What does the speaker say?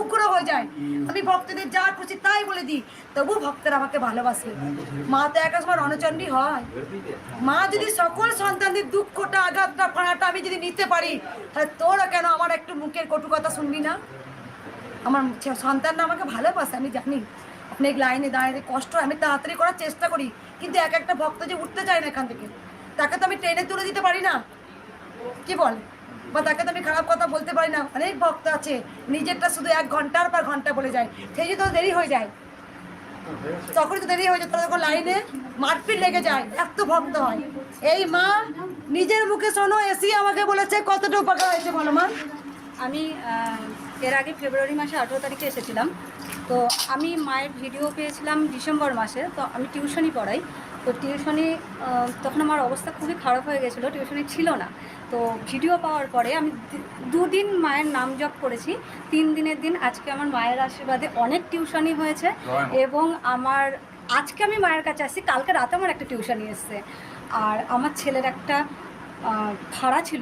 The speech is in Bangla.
উগ্র হয়ে যায়। আমি ভক্তদের যা খুশি তাই বলে দিই। তবু ভক্তরা আমাকে ভালোবাসে। মা তো একা সময় রণচণ্ডী হয়। মা যদি সকল সন্তানদের দুঃখটা, আঘাতটা ফাড়াটা আমি যদি নিতে পারি, তাহলে তোরা কেন আমার একটু মুখের কটু কথা শুনবি না? আমার সন্তানরা আমাকে ভালোবাসে, আমি জানি। অনেক লাইনে দাঁড়িয়ে কষ্ট আমি তাড়াতাড়ি করার চেষ্টা করি। কিন্তু এক একটা ভক্ত যে উঠতে চায় না এখান থেকে, তাকে তো আমি ট্রেনে তুলে দিতে পারি না। কি বল? বা তাকে তো আমি খারাপ কথা বলতে পারি না। অনেক ভক্ত আছে, নিজেরটা শুধু এক ঘণ্টার পর ঘণ্টা বলে যায়। সেই তো দেরি হয়ে যায়। তখনই তো দেরি হয়ে যায়, তখন লাইনে মারপিট লেগে যায়, এত ভক্ত হয়। এই মা, নিজের মুখে শোনো, এসি আমাকে বলেছে কতটা উপকার হয়েছে বলো মা। আমি এর আগে ফেব্রুয়ারি মাসে আঠেরো তারিখে এসেছিলাম। তো আমি মায়ের ভিডিও পেয়েছিলাম ডিসেম্বর মাসে তো আমি টিউশনি পড়াই। তো টিউশনি তখন আমার অবস্থা খুবই খারাপ হয়ে গেছিল টিউশনি ছিল না। তো ভিডিও পাওয়ার পরে আমি দুদিন মায়ের নাম জপ করেছি। তিন দিনের দিন আজকে আমার মায়ের আশীর্বাদে অনেক টিউশনি হয়েছে এবং আমার আজকে আমি মায়ের কাছে আসছি কালকে রাতে আমার একটা টিউশনি এসছে। আর আমার ছেলের একটা ভাড়া ছিল